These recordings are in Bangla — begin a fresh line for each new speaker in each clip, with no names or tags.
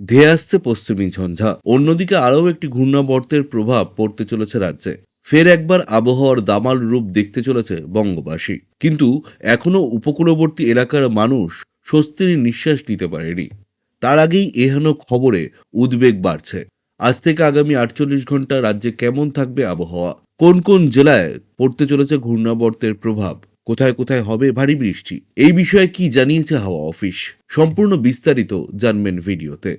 ধেয়ে আসছে পশ্চিমী ঝঞ্ঝা। অন্যদিকে আরও একটি ঘূর্ণাবর্তের প্রভাব পড়তে চলেছে রাজ্যে। ফের একবার আবহাওয়ার দামাল রূপ দেখতে চলেছে বঙ্গবাসী। কিন্তু এখনও উপকূলবর্তী এলাকার মানুষ স্বস্তির নিঃশ্বাস নিতে পারেনি। তার আগেই এহেন খবরে উদ্বেগ বাড়ছে। আজ থেকে আগামী আটচল্লিশ ঘণ্টা রাজ্যে কেমন থাকবে আবহাওয়া? কোন কোন জেলায় পড়তে চলেছে ঘূর্ণাবর্তের প্রভাব? কোথায় কোথায় হবে ভারী বৃষ্টি? এই বিষয়ে কি জানিয়েছে হাওয়া অফিস? সম্পূর্ণ বিস্তারিত জানবেন ভিডিওতে।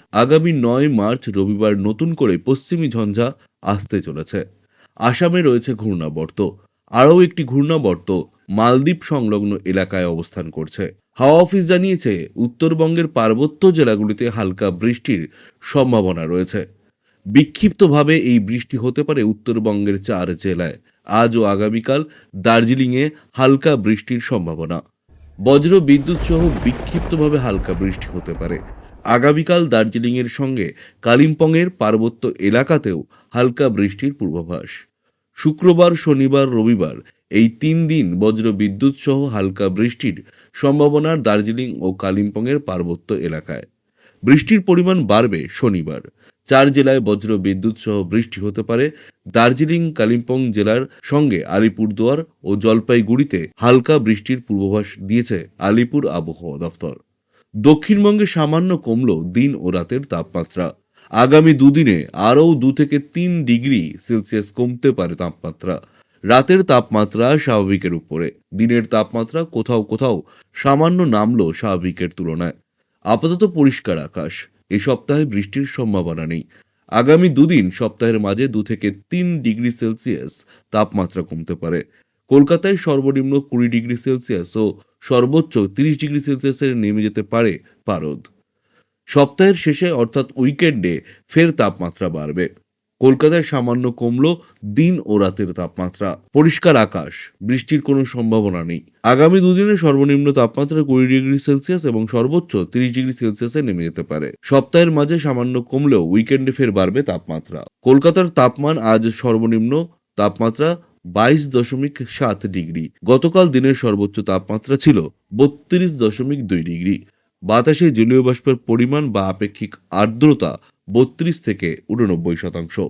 আগামী নয় মার্চ রবিবার নতুন করে পশ্চিমী ঝঞ্ঝা আসতে চলেছে। আসামে রয়েছে ঘূর্ণাবর্ত। আরও একটি ঘূর্ণাবর্ত মালদ্বীপ সংলগ্ন এলাকায় অবস্থান করছে। হাওয়া অফিস জানিয়েছে, উত্তরবঙ্গের পার্বত্য জেলাগুলিতে হালকা বৃষ্টির সম্ভাবনা রয়েছে। বিক্ষিপ্তভাবে এই বৃষ্টি হতে পারে উত্তরবঙ্গের চার জেলায়। আজ ও আগামীকাল দার্জিলিংয়ে হালকা বৃষ্টির সম্ভাবনা। বজ্র বিদ্যুৎ সহ বিক্ষিপ্তভাবে হালকা বৃষ্টি হতে পারে। আগামীকাল দার্জিলিংয়ের সঙ্গে কালিম্পংয়ের পার্বত্য এলাকাতেও হালকা বৃষ্টির পূর্বাভাস। শুক্রবার, শনিবার, রবিবার এই তিন দিন বজ্র বিদ্যুৎ সহ হালকা বৃষ্টির সম্ভাবনার দার্জিলিং ও কালিম্পংয়ের পার্বত্য এলাকায়। বৃষ্টির পরিমাণ বাড়বে শনিবার। চার জেলায় বজ্র বিদ্যুৎ সহ বৃষ্টি হতে পারে। দার্জিলিং, কালিম্পং জেলার সঙ্গে আলিপুরদুয়ার ও জলপাইগুড়িতে হালকা বৃষ্টির পূর্বাভাস দিয়েছে আলিপুর আবহাওয়া দফতর দক্ষিণবঙ্গে সামান্য কমল দিন ও রাতের তাপমাত্রা। আগামী দুদিনে আরও দু থেকে তিন ডিগ্রি সেলসিয়াস কমতে পারে তাপমাত্রা। রাতের তাপমাত্রা স্বাভাবিকের উপরে। দিনের তাপমাত্রা কোথাও কোথাও সামান্য নামলো স্বাভাবিকের তুলনায়। আপাতত পরিষ্কার আকাশ। এ সপ্তাহে বৃষ্টির সম্ভাবনা নেই। আগামী দুদিন সপ্তাহের মাঝে দু থেকে তিন ডিগ্রি সেলসিয়াস তাপমাত্রা কমতে পারে। কলকাতায় সর্বনিম্ন কুড়ি ডিগ্রি সেলসিয়াস ও সর্বোচ্চ তিরিশ ডিগ্রি সেলসিয়াসের নেমে যেতে পারে পারদ। সপ্তাহের শেষে অর্থাৎ উইকেন্ডে ফের তাপমাত্রা বাড়বে। কলকাতায় সামান্য কমল দিন ও রাতের তাপমাত্রা। পরিষ্কার আকাশ, বৃষ্টির কোনো সম্ভাবনা নেই। আগামী দুদিনে সর্বনিম্ন তাপমাত্রা কুড়ি ডিগ্রি সেলসিয়াস এবং সর্বোচ্চ তিরিশ ডিগ্রি সেলসিয়াসে নেমে যেতে পারে। সপ্তাহের মাঝে সামান্য কমলেও উইকেন্ডে ফের বাড়বে তাপমাত্রা। কলকাতার তাপমান আজ সর্বনিম্ন তাপমাত্রা বাইশ দশমিক সাত ডিগ্রি। গতকাল দিনের সর্বোচ্চ তাপমাত্রা ছিল বত্রিশ দশমিক দুই ডিগ্রি। বাতাসে জলীয় বাষ্পের পরিমাণ বা আপেক্ষিক আর্দ্রতা বত্রিশ থেকে উননব্বই শতাংশ।